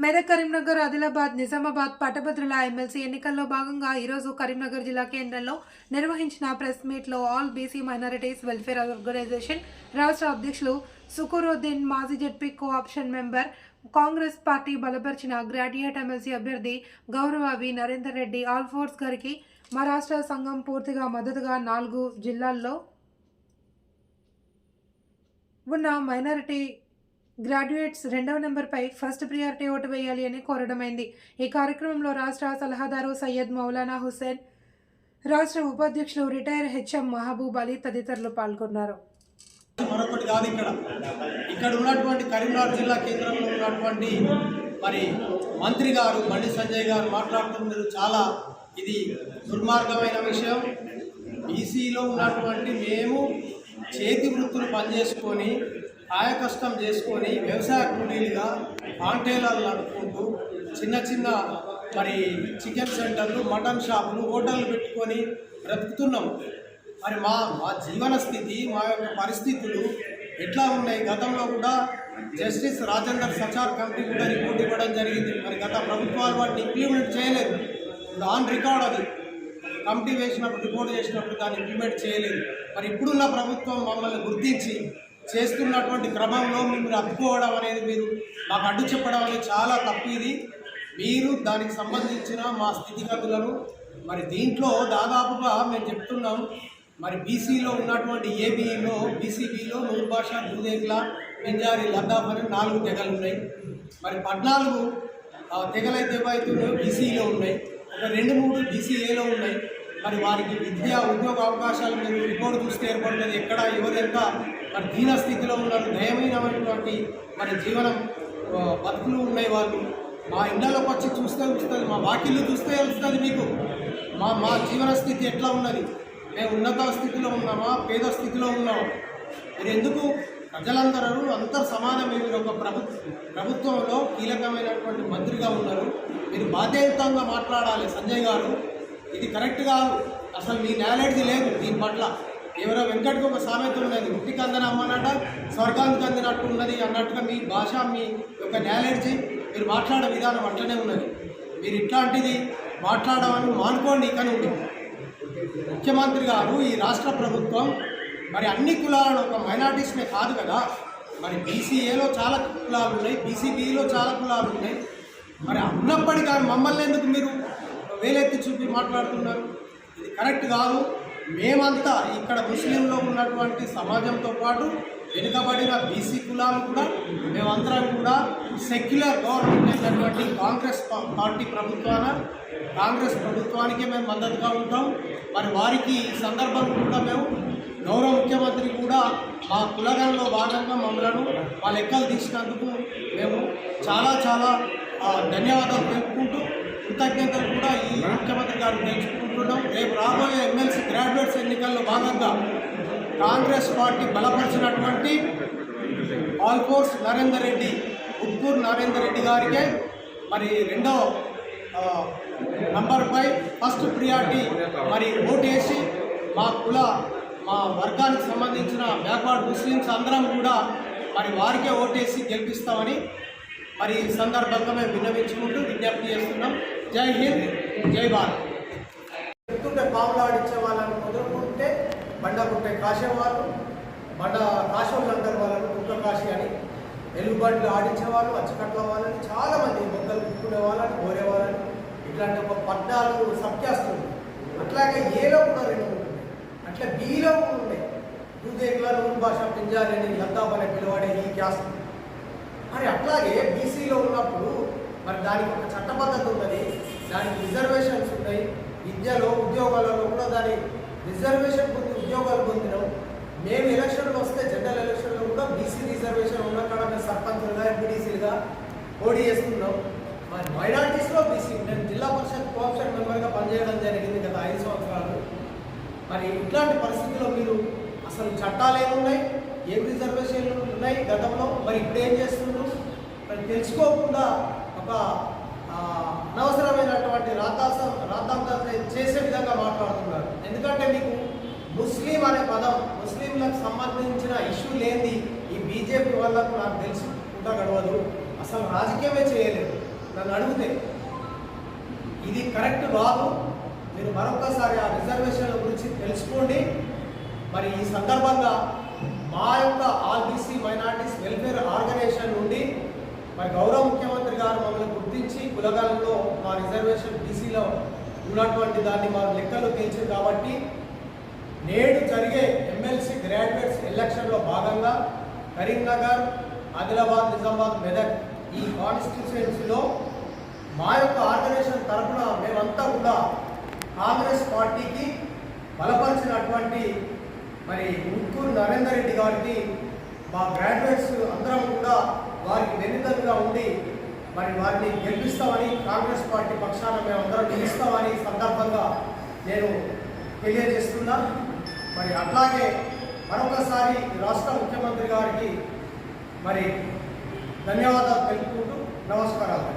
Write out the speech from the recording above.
మెదక్ కరీంనగర్ ఆదిలాబాద్ నిజామాబాద్ పట్టభద్రుల ఎమ్మెల్సీ ఎన్నికల్లో భాగంగా ఈరోజు కరీంనగర్ జిల్లా కేంద్రంలో నిర్వహించిన ప్రెస్ మీట్లో all BC minorities welfare organisation రాష్ట్ర అధ్యక్షులు సుకురుద్దీన్ మాజీ ZP co option member Congress party బలపరిచిన గ్రాడ్యుయేట్ ఎమ్మెల్సీ అభ్యర్థి గౌరవ V. Narender Reddy all force గారికి మా రాష్ట్ర సంఘం పూర్తిగా మద్దతుగా నాలుగు జిల్లాల్లో ఉన్న మైనారిటీ గ్రాడ్యుయేట్స్ రెండవ నెంబర్పై ఫస్ట్ ప్రియారిటీ ఓటు వేయాలి అని కోరడమైంది. ఈ కార్యక్రమంలో రాష్ట్ర సలహాదారు సయ్యద్ మౌలానా హుసేన్ రాష్ట్ర ఉపాధ్యక్షులు రిటైర్ హెచ్ఎం మహబూబ్ అలీ తదితరులు పాల్గొన్నారు. మరొకటి కాదు ఇక్కడ. ఇక్కడ ఉన్నటువంటి కరీంనగర్ జిల్లా కేంద్రంలో ఉన్నటువంటి మరి మంత్రి గారు బండి సంజయ్ గారు మాట్లాడుతున్నారు చాలా ఇది దుర్మార్గమైన విషయం. బీసీలో ఉన్నటువంటి మేము చేతి వృత్తులు పనిచేసుకొని ఆయకష్టం కష్టం చేసుకొని వ్యవసాయ కూలీలుగా కాంటైనర్లు నడుపుకుంటూ చిన్న చిన్న మరి చికెన్ సెంటర్లు మటన్ షాపులు హోటళ్ళు పెట్టుకొని బ్రతుకుతున్నాం. మరి మా మా జీవన స్థితి మా యొక్క పరిస్థితులు ఎట్లా ఉన్నాయి? గతంలో కూడా జస్టిస్ రాజేందర్ సచార్ కమిటీ కూడా రిపోర్ట్ ఇవ్వడం జరిగింది. మరి గత ప్రభుత్వాలు వాటిని ఇంప్లిమెంట్ చేయలేదు. ఆన్ రికార్డ్ అది. కమిటీ వేసినప్పుడు రిపోర్ట్ చేసినప్పుడు దాన్ని ఇంప్లిమెంట్ చేయలేదు. మరి ఇప్పుడున్న ప్రభుత్వం మమ్మల్ని గుర్తించి చేస్తున్నటువంటి క్రమంలో మీరు అడ్డుకోవడం అనేది మీరు మాకు అడ్డు చెప్పడం అనేది చాలా తప్పు ఇది. మీరు దానికి సంబంధించిన మా స్థితిగతులను మరి దీంట్లో దాదాపుగా మేము చెప్తున్నాం మరి బీసీలో ఉన్నటువంటి ఏబీలో బీసీబీలో నూరు భాష దూదేగ్ల పింజారి లద్దాఫ్ అని నాలుగు తెగలు ఉన్నాయి. మరి పద్నాలుగు ఆ, తెగలైతే ఏవైతున్నాయో బీసీలో ఉన్నాయి. ఒక రెండు మూడు బీసీఏలో ఉన్నాయి. మరి వారికి విద్య ఉద్యోగ అవకాశాలు మీరు రిపోర్ట్ చూస్తే ఏర్పడుతుంది. ఎక్కడ ఎవరెంత మరి దీన స్థితిలో ఉన్నారు దయమైనటువంటి మరి జీవనం బతుకులు ఉన్నాయి వాళ్ళు. మా ఇళ్ళలోకి వచ్చి చూస్తే వస్తుంది మా వాకిళ్ళు చూస్తే వస్తుంది మీకు. మా మా జీవన స్థితి ఎట్లా ఉన్నది? మేము ఉన్నత స్థితిలో ఉన్నామా? పేద స్థితిలో ఉన్నామా? మీరు ఎందుకు? ప్రజలందరూ అందరు సమానమే మీరు ఒక ప్రభు ప్రభుత్వంలో కీలకమైనటువంటి మంత్రిగా ఉన్నారు. మీరు బాధ్యతంగా మాట్లాడాలి సంజయ్ గారు. ఇది కరెక్ట్ కాదు అసలు మీ నాలెడ్జ్ లేదు దీని పట్ల. ఎవరో వెంకట్కి ఒక సామెత ఉన్నది ఉట్టికి అందని స్వర్గానికి అందినట్టు ఉన్నది అన్నట్టుగా మీ భాష మీ యొక్క నాలెడ్జ్ మీరు మాట్లాడే విధానం అట్లనే ఉన్నది. మీరు ఇట్లాంటిది మాట్లాడమని మానుకోండి ఇక నుండి. ముఖ్యమంత్రి గారు ఈ రాష్ట్ర ప్రభుత్వం మరి అన్ని కులాలను ఒక మైనార్టీస్నే కాదు కదా. మరి బీసీఏలో చాలా కులాలు ఉన్నాయి బీసీబీలో చాలా కులాలు ఉన్నాయి. మరి ఉన్నప్పటికీ మమ్మల్ని ఎందుకు మీరు వేలెత్తి చూపి మాట్లాడుతున్నారు. ఇది కరెక్ట్ కాదు. మేమంతా ఇక్కడ ముస్లింలో ఉన్నటువంటి సమాజంతో పాటు వెనుకబడిన బీసీ కులాలు కూడా మేమందరం కూడా సెక్యులర్ గవర్నమెంట్ అయినటువంటి కాంగ్రెస్ పార్టీ ప్రభుత్వాన కాంగ్రెస్ ప్రభుత్వానికే మేము మద్దతుగా ఉంటాం. మరి వారికి ఈ సందర్భం కూడా మేము గౌరవ ముఖ్యమంత్రి కూడా మా కులగంలో భాగంగా మమ్మలను మా లెక్కలు తీసినందుకు మేము చాలా చాలా ధన్యవాదాలు తెలుపుకుంటూ కృతజ్ఞతలు కూడా ఈ ముఖ్యమంత్రి గారు నేర్చుకుంటున్నాం రేపు రాబోయే ఎమ్మెల్సీ గ్రాడ్యుయేట్స్ ఎన్నికల్లో భాగంగా కాంగ్రెస్ పార్టీ బలపరిచినటువంటి ఆల్ఫోర్స్ నరేందర్ రెడ్డి ఉప్పూర్ నరేందర్ రెడ్డి గారికే మరి రెండో నంబర్పై ఫస్ట్ ప్రియారిటీ మరి ఓటేసి మా కుల మా వర్గానికి సంబంధించిన బ్యాక్వర్డ్ ముస్లిమ్స్ అందరం కూడా మరి వారికే ఓటేసి గెలిపిస్తామని మరి ఈ సందర్భంగా మేము విన్నవించుకుంటూ విజ్ఞప్తి చేస్తున్నాం. జై హింద్ జై భారత్. చెప్తుంటే పాములు ఆడించే వాళ్ళని మొదలుకుంటే బండ కుట్టే కాసేవాళ్ళు బండ కాశోళ్ళు అంటారు వాళ్ళని కుక్క కాశీ అని. ఎలుగుబండ్లు ఆడించే వాళ్ళు అచ్చకట్ల వాళ్ళని చాలా మంది మొక్కలు కుక్కునే వాళ్ళని కోరే వాళ్ళని. ఇట్లాంటి ఒక పద్నాలుగు సబ్క్యాస్టులు అట్లాగే ఏలో కూడా రెండు ఉంటుంది అట్లా బీలో ఉండే. ఉన్నాయి దూదేకుల నూరు భాష పింజాలని లద్దాబ్ అనే పిలువడే ఈ క్యాస్ట్. మరి అట్లాగే బీసీలో ఉన్నప్పుడు మరి దానికి ఒక చట్టబద్ధత ఉన్నది. దానికి రిజర్వేషన్స్ ఉన్నాయి. విద్యలో ఉద్యోగాలలో కూడా దాని రిజర్వేషన్ పొంది ఉద్యోగాలు పొందినాం. మేము ఎలక్షన్లు వస్తే జనరల్ ఎలక్షన్లో కూడా బీసీ రిజర్వేషన్ ఉన్న కాడ మేము సర్పంచులుగా ఎంపీడీసీలుగా పోటీ చేస్తున్నాం. మరి మైనార్టీస్లో బీసీ నేను జిల్లా పరిషత్ కోఆప్షన్ మెంబర్గా పనిచేయడం జరిగింది గత ఐదు సంవత్సరాలు. మరి ఇట్లాంటి పరిస్థితుల్లో మీరు అసలు చట్టాలు ఏమున్నాయి? ఏం రిజర్వేషన్లు ఉన్నాయి గతంలో? మరి ఇప్పుడు ఏం చేస్తున్నారు? మరి తెలుసుకోకుండా ఒక అనవసరమైనటువంటి రాతాసం రాతాంతం చేసే విధంగా మాట్లాడుతున్నారు. ఎందుకంటే మీకు ముస్లిం అనే పదం ముస్లింలకు సంబంధించిన ఇష్యూ లేనిది ఈ బీజేపీ వల్ల నాకు తెలుసుకుంటా గడవదు. అసలు రాజకీయమే చేయలేదు. నన్ను అడిగితే ఇది కరెక్ట్ కాదు. మీరు మరొకసారి ఆ రిజర్వేషన్ల గురించి తెలుసుకోండి. మరి ఈ సందర్భంగా మా యొక్క ఆర్బీసీ మైనార్టీస్ వెల్ఫేర్ ఆర్గనైజేషన్ నుండి మరి గౌరవ ముఖ్యమంత్రి గారు మమ్మల్ని గుర్తించి కులగాలంలో మా రిజర్వేషన్ బీసీలో ఉన్నటువంటి దాన్ని మా లెక్కలు తేల్చింది కాబట్టి నేడు జరిగే ఎమ్మెల్సీ గ్రాడ్యుయేట్స్ ఎలక్షన్లో భాగంగా కరీంనగర్ ఆదిలాబాద్ నిజామాబాద్ మెదక్ ఈ కాన్స్టిట్యూన్సీలో మా యొక్క ఆర్గనైజేషన్ తరఫున మేమంతా కూడా కాంగ్రెస్ పార్టీకి బలపరిచినటువంటి మరి ఉట్కూరు నరేందర్ రెడ్డి గారిని మా గ్రాడ్యుయేట్స్ అందరం కూడా వారికి వెన్నుదన్నుగా ఉండి మరి వారిని గెలిపిస్తామని కాంగ్రెస్ పార్టీ పక్షాన మేమందరం గెలుస్తామని సందర్భంగా నేను తెలియజేస్తున్నా. మరి అట్లాగే మరొకసారి రాష్ట్ర ముఖ్యమంత్రి గారికి మరి ధన్యవాదాలు తెలుపుకుంటూ నమస్కారాలు.